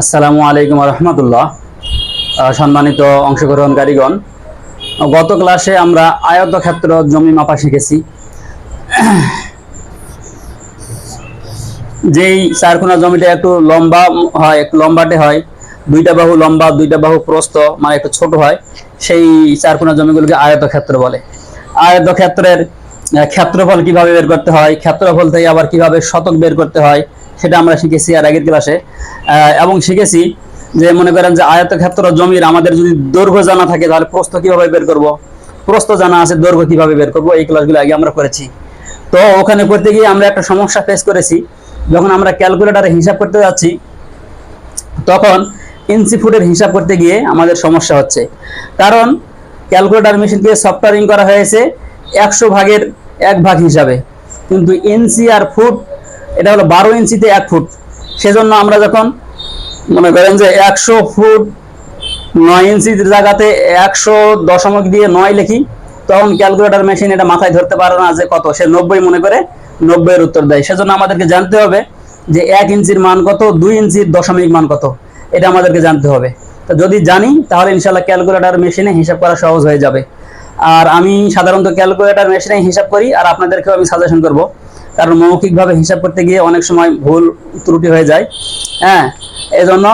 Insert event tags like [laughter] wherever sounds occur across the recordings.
আসসালামু আলাইকুম রহমতুল্লাহ। সম্মানিত অংশগ্রহণকারীগণ, গত ক্লাসে আমরা আয়তক্ষেত্র জমি মাপা শিখেছি। যেই চারকোনা জমিটা একটু লম্বা হয়, একটু লম্বাটে হয়, দুইটা বাহু লম্বা, দুইটা বাহু প্রস্থ মানে একটু ছোট হয়, সেই চারকোনা জমিগুলোকে আয়তক্ষেত্র বলে। আয়তক্ষেত্রের ক্ষেত্রফল কীভাবে বের করতে হয়, ক্ষেত্রফল থেকে আবার কীভাবে শতক বের করতে হয় সেটা আমরা শিখেছি আর আগের ক্লাসে। এবং শিখেছি যে মনে করেন যে আয়তক্ষেত্র জমির আমাদের যদি দৈর্ঘ্য জানা থাকে, তাহলে প্রস্থ কীভাবে বের করব? প্রস্থ জানা আছে, দৈর্ঘ্য কীভাবে বের করব? এই ক্লাসগুলো আগে আমরা করেছি। তো ওখানে করতে গিয়ে আমরা একটা সমস্যা ফেস করেছি। যখন আমরা ক্যালকুলেটারে হিসাব করতে যাচ্ছি, তখন ইঞ্চি ফুটের হিসাব করতে গিয়ে আমাদের সমস্যা হচ্ছে। কারণ ক্যালকুলেটার মেশিন দিয়ে সফটওয়্যারিং করা হয়েছে একশো ভাগের এক ভাগ হিসাবে। কিন্তু ইঞ্চি আর ফুট এটা হলো বারো ইঞ্চিতে এক ফুট। সেজন্য আমরা যখন মনে করেন যে একশো ফুট নয় ইঞ্চির জায়গাতে একশো দশমিক দিয়ে নয় লিখি, তখন ক্যালকুলেটর মেশিন এটা মাথায় ধরতে পারে না যে কত। সে নব্বই মনে করে নব্বইয়ের উত্তর দেয়। সেজন্য আমাদেরকে জানতে হবে যে এক ইঞ্চির মান কত, দুই ইঞ্চির দশমিক মান কত। এটা আমাদেরকে জানতে হবে। তো যদি জানি, তাহলে ইনশাল্লাহ ক্যালকুলেটর মেশিনে হিসাব করা সহজ হয়ে যাবে। আর আমি সাধারণত ক্যালকুলেটর মেশিনে হিসাব করি, আর আপনাদেরকেও আমি সাজেশন করব। কারণ মৌখিকভাবে হিসাব করতে গিয়ে অনেক সময় ভুল ত্রুটি হয়ে যায়। হ্যাঁ এজন্য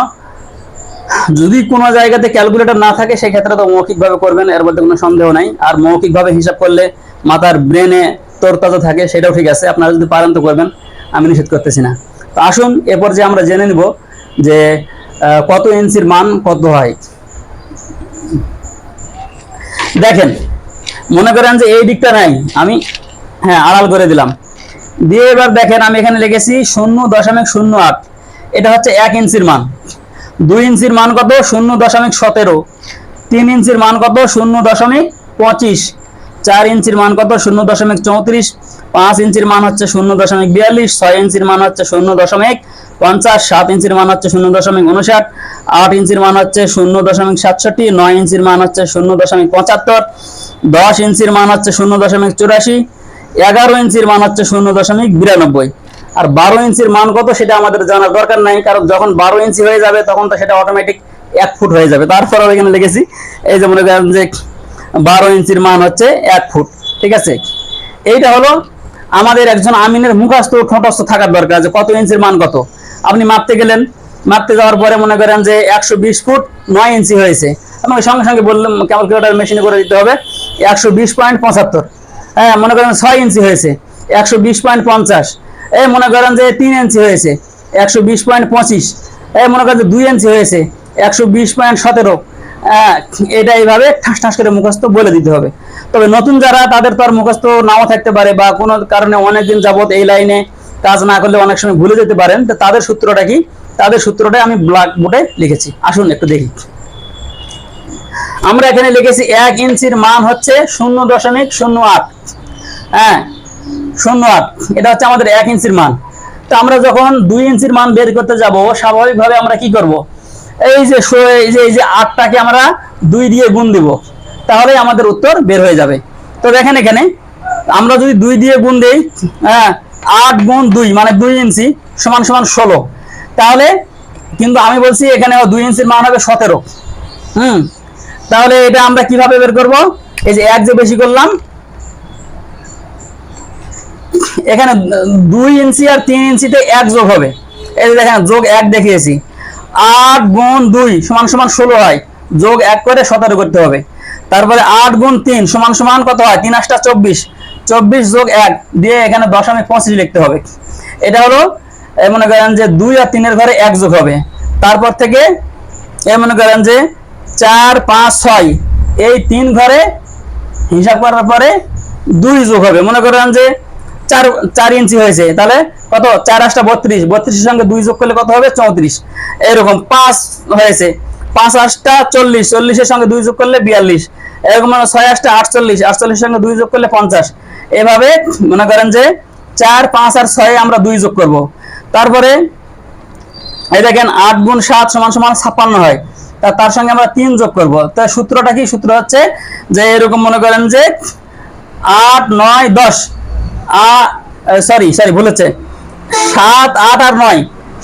যদি কোনো জায়গাতে ক্যালকুলেটর না থাকে, সেক্ষেত্রে তো মৌখিকভাবে করবেন, এর মধ্যে কোনো সন্দেহ নাই। আর মৌখিকভাবে হিসাব করলে মাথার ব্রেনে তোরতাজা থাকে, সেটাও ঠিক আছে, আপনারা যদি পারেন তো করবেন, আমি নিষেধ করতেছি না। তো আসুন এরপর যে আমরা জেনে নিব যে কত ইঞ্চির মান কত হয়। দেখেন, মনে করেন যে এই দিকটা নাই, আমি হ্যাঁ আড়াল করে দিলাম। দিয়ে এবার দেখেন আমি এখানে লিখেছি শূন্য দশমিক শূন্য আট এটা হচ্ছে এক ইঞ্চির মান দুই ইঞ্চির মান কত শূন্য দশমিক সতেরো তিন ইঞ্চির মান কত শূন্য দশমিক পঁচিশ চার ইঞ্চির মান কত শূন্য দশমিক চৌত্রিশ পাঁচ ইঞ্চির মান হচ্ছে শূন্য দশমিক বিয়াল্লিশ ছয় ইঞ্চির মান হচ্ছে শূন্য দশমিক পঞ্চাশ সাত ইঞ্চির মান হচ্ছে শূন্য দশমিক উনষাট আট ইঞ্চির মান হচ্ছে শূন্য দশমিক সাতষট্টি নয় ইঞ্চির মান হচ্ছে শূন্য দশমিক পঁচাত্তর দশ ইঞ্চির মান হচ্ছে শূন্য দশমিক চুরাশি এগারো ইঞ্চির মান হচ্ছে শূন্য দশমিক বিরানব্বই। আর বারো ইঞ্চির মান কত সেটা আমাদের জানার দরকার নাই, কারণ যখন বারো ইঞ্চি হয়ে যাবে তখন তো সেটা অটোমেটিক এক ফুট হয়ে যাবে। তারপরে এখানে লিখেছি, এই যে মনে করেন যে বারো ইঞ্চির মান হচ্ছে এক ফুট, ঠিক আছে? এইটা হলো আমাদের একজন আমিনের মুখাস্ত ঠোঁটস্থ থাকার দরকার যে কত ইঞ্চির মান কত? আপনি মাপতে গেলেন, মাপতে যাওয়ার পরে মনে করেন যে একশো বিশ ফুট নয় ইঞ্চি হয়েছে। আমাকে সঙ্গে সঙ্গে বললাম ক্যালকুলেটার মেশিনে করে দিতে হবে, একশো বিশ পয়েন্ট পঁচাত্তর। হ্যাঁ মনে করেন ছয় ইঞ্চি হয়েছে, একশো বিশ পয়েন্ট পঞ্চাশ। এই মনে করেন যে তিন ইঞ্চি হয়েছে, একশো বিশ পয়েন্ট পঁচিশ। এই মনে করেন যে দুই ইঞ্চি হয়েছে, একশো বিশ পয়েন্ট সতেরো। এটা এইভাবে ঠাস ঠাস করে মুখস্থ বলে দিতে হবে। তবে নতুন যারা, তাদের তো আর মুখস্থ নাও থাকতে পারে বা কোনো কারণে অনেকদিন যাবত এই লাইনে কাজ না করলে অনেক সময় ভুলে যেতে পারেন। তো তাদের সূত্রটা কি? তাদের সূত্রটা আমি ব্ল্যাক বোর্ডে লিখেছি। আসুন একটু দেখি। আমরা এখানে লিখেছি এক ইঞ্চির মান হচ্ছে শূন্য দশমিক শূন্য আট। হ্যাঁ শূন্য আট। এটা হচ্ছে আমাদের এক ইঞ্চির মান। তো আমরা যখন দুই ইঞ্চির মান বের করতে যাব, স্বাভাবিকভাবে আমরা কি করব? এই যে এই যে এই যে আটটাকে আমরা দুই দিয়ে গুণ দিব তাহলে আমাদের উত্তর বের হয়ে যাবে। তো দেখেন এখানে, আমরা যদি দুই দিয়ে গুণ দিই হ্যাঁ আট গুণ দুই মানে দুই ইঞ্চি সমান সমান ষোলো, তাহলে কিন্তু আমি বলছি এখানে দুই ইঞ্চির মান হবে সতেরো। হুম, তাহলে এটা আমরা কীভাবে বের করব? এই যে এক যে বেশি করলাম এখানে দুই ইঞ্চি আর তিন ইঞ্চিতে এক যোগ হবে। এই যে দেখেন, যোগ এক দেখিয়েছি। আট গুণ দুই সমান সমান ষোলো হয়। যোগ এক করে সতেরো করতে হবে। তারপরে আট গুণ তিন সমান সমান কত হয়? তিন আটটা চব্বিশ। চব্বিশ যোগ এক দিয়ে এখানে দশমিক পঁচিশ লিখতে হবে। এটা হলো মনে করেন যে দুই আর তিনের ঘরে এক যোগ হবে। তারপর থেকে এ মনে করেন যে চার, পাঁচ, ছয়, এই তিন ঘরে হিসাব করার পরে দুই যোগ হবে। মনে করেন যে চার চার ইঞ্চি হয়েছে। তাহলে কত? চার আটটা বত্রিশ। বত্রিশের সঙ্গে দুই যোগ করলে কত হবে? চৌত্রিশ। এরকম পাঁচ হয়েছে। পাঁচ আটটা চল্লিশ। চল্লিশের সঙ্গে দুই যোগ করলে বিয়াল্লিশ। এরকম মানে ছয় আটটা আটচল্লিশ। আটচল্লিশের সঙ্গে দুই যোগ করলে পঞ্চাশ। এভাবে মনে করেন যে চার, পাঁচ আর ছয় আমরা দুই যোগ করব। তারপরে এই দেখেন আট গুণ সাত সমান সমান ছাপ্পান্ন হয়। তা তার সঙ্গে আমরা তিন যোগ করব। তা সূত্রটা কি? সূত্র হচ্ছে যে এরকম মনে করেন যে আট, নয়, দশ। সরি সরি ভুল হচ্ছে। সাত, আট আর নয়।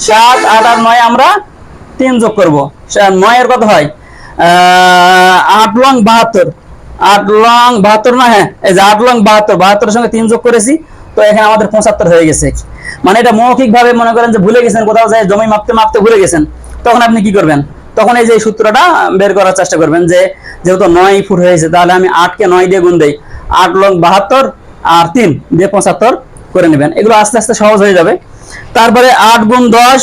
সাত, আট আর নয় আমরা তিন যোগ করব। নয়ের কত হয়? আট লং বাহাত্তর। আট লং বাহাত্তর না হ্যাঁ এই যে আট লং বাহাত্তর, বাহাত্তরের সঙ্গে তিন যোগ করেছি, তো এখানে আমাদের পঁচাত্তর হয়ে গেছে। মানে এটা মৌখিক ভাবে মনে করেন যে ভুলে গেছেন, কোথাও যায় জমি মাপতে মাপতে ভুলে গেছেন, তখন আপনি কি করবেন? তখন এই যে সূত্রটা বের করার চেষ্টা করবেন যে, যেহেতু নয় ফুট হয়েছে, তাহলে আমি আটকে নয় দিয়ে গুণ দেই। আট লং বাহাত্তর আর তিন দিয়ে পঁচাত্তর করে নেবেন। এগুলো আস্তে আস্তে সহজ হয়ে যাবে। তারপরে আট গুণ দশ,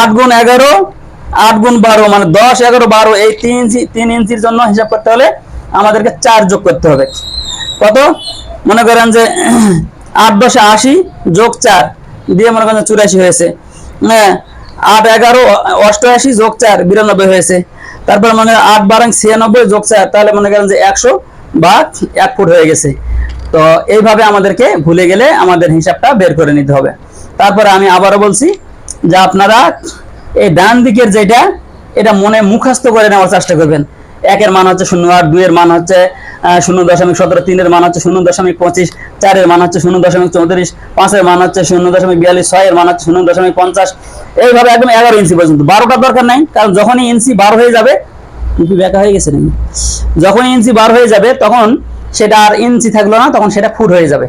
আট গুণ এগারো, আট গুণ বারো মানে দশ, এগারো, বারো, এই তিন ইঞ্চি, তিন ইঞ্চির জন্য হিসাব করতে হলে আমাদেরকে চার যোগ করতে হবে। কত? মনে করেন যে [clears throat] আট দশে আশি যোগ চার, দিয়ে মনে করেন চুরাশি হয়েছে। হ্যাঁ আট এগারো, অষ্টআশি যোগ চার, বিরানব্বই হয়েছে। তারপর মনে করেন আট বারাং ছিয়ানব্বই যোগ চার, তাহলে মনে করেন যে একশো বা এক ফুট হয়ে গেছে। তো এইভাবে আমাদেরকে ভুলে গেলে আমাদের হিসাবটা বের করে নিতে হবে। তারপরে আমি আবারও বলছি যে আপনারা এই ডান দিকের যেটা, এটা মনে মুখস্থ করে নেওয়ার চেষ্টা করবেন। একের মান হচ্ছে শূন্য আট, দুইয়ের মান হচ্ছে শূন্য দশমিক সতেরো, তিনের মান হচ্ছে শূন্য দশমিক পঁচিশ, চারের মান হচ্ছে শূন্য দশমিক চৌত্রিশ, পাঁচের মান হচ্ছে শূন্য দশমিক বিয়াল্লিশ, ছয়ের মান হচ্ছে শূন্য দশমিক পঞ্চাশ। এইভাবে একদম এগারো ইঞ্চি পর্যন্ত। বারোটার দরকার নাই, কারণ যখনই ইঞ্চি বার হয়ে যাবে কি ব্যাকা হয়ে গেছে নাকি? যখন ইঞ্চি বার হয়ে যাবে, তখন সেটা আর ইঞ্চি থাকল না তখন সেটা ফুট হয়ে যাবে।